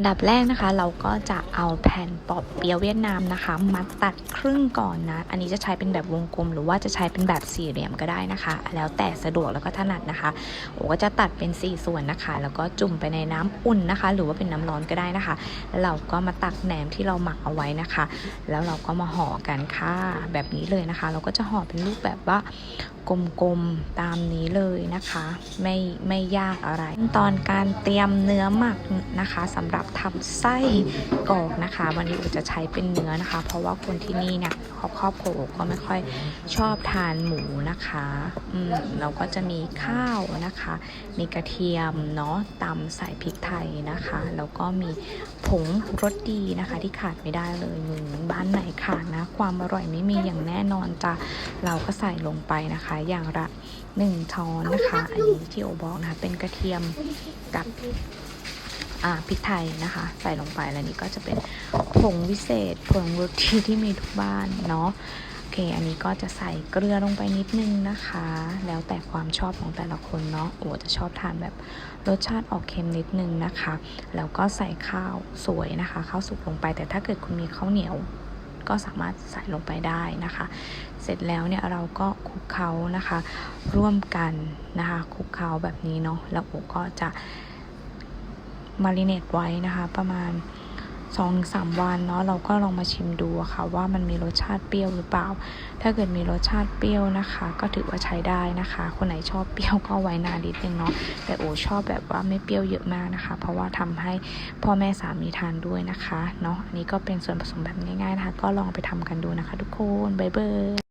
อันดับแรกนะคะ เราก็จะเอาแผ่นปอบเปียเวียดนามนะคะ มาตัดครึ่งก่อนนะ อันนี้จะใช้เป็นแบบวงกลม หรือว่าจะใช้เป็นแบบสี่เหลี่ยมก็ได้นะคะ แล้วแต่สะดวกแล้วก็ถนัดนะคะโอ้ก็จะตัดเป็น 4 ส่วนนะคะ แล้วก็จุ่มไปในน้ำอุ่นนะคะ หรือว่าเป็นน้ำร้อนก็ได้นะคะแล้วเราก็มาตักแหนมที่เราหมักเอาไว้นะคะ แล้วเราก็มาห่อกันค่ะแบบนี้เลยนะคะ เราก็จะห่อเป็นรูปแบบว่ากลมๆตามนี้เลยนะคะ ไม่ไม่ยากอะไรขั้นตอนการเตรียมเนื้อหมักนะคะสำหรับทำไส้กรอกนะคะ วันนี้อุจะใช้เป็นเนื้อนะคะ เพราะว่าคนที่นี่เนี่ยครอบครอบครัวก็ไม่ค่อยชอบทานหมูนะคะอืมเราก็จะมีข้าวนะคะ มีกระเทียมเนาะตำใส่พริกไทยนะคะ แล้วก็มีผงรสดีนะคะ ที่ขาดไม่ได้เลยมึงบ้านไหนขาดนะ ความอร่อยไม่มีอย่างแน่นอนจ้ะเราก็ใส่ลงไปนะคะ อย่างละหนึ่งช้อนนะคะ อันนี้ที่โอบอกนะคะ เป็นกระเทียมกับ พริกไทยนะคะ ใส่ลงไปแล้วนี่ก็จะเป็นผงวิเศษผงรสดีที่มีทุกบ้านเนาะโอเค อันนี้ก็จะใส่เกลือลงไปนิดนึงนะคะ แล้วแต่ความชอบของแต่ละคนเนาะโอ้จะชอบทานแบบรสชาติออกเค็มนิดนึงนะคะ แล้วก็ใส่ข้าวสวยนะคะข้าวสุกลงไป แต่ถ้าเกิดคุณมีข้าวเหนียวก็สามารถใส่ลงไปได้นะคะ เสร็จแล้วเนี่ยเราก็คลุกเคล้านะคะ ร่วมกันนะคะคลุกเคล้าแบบนี้เนาะแล้วโอก็จะ มาริเนตไว้นะคะ ประมาณสองถึงสามวันเนาะเราก็ลองมาชิมดูค่ะ ว่ามันมีรสชาติเปรี้ยวหรือเปล่า ถ้าเกิดมีรสชาติเปรี้ยวนะคะ ก็ถือว่าใช้ได้นะคะ คนไหนชอบเปรี้ยวก็ไว้นานนิดนึงเนาะแต่โอชอบแบบว่าไม่เปรี้ยวเยอะมากนะคะ เพราะว่าทำให้พ่อแม่สามีทานด้วยนะคะเนาะอันนี้ก็เป็นส่วนผสมแบบง่ายๆนะคะ ก็ลองไปทำกันดูนะคะ ทุกคนบ๊ายบาย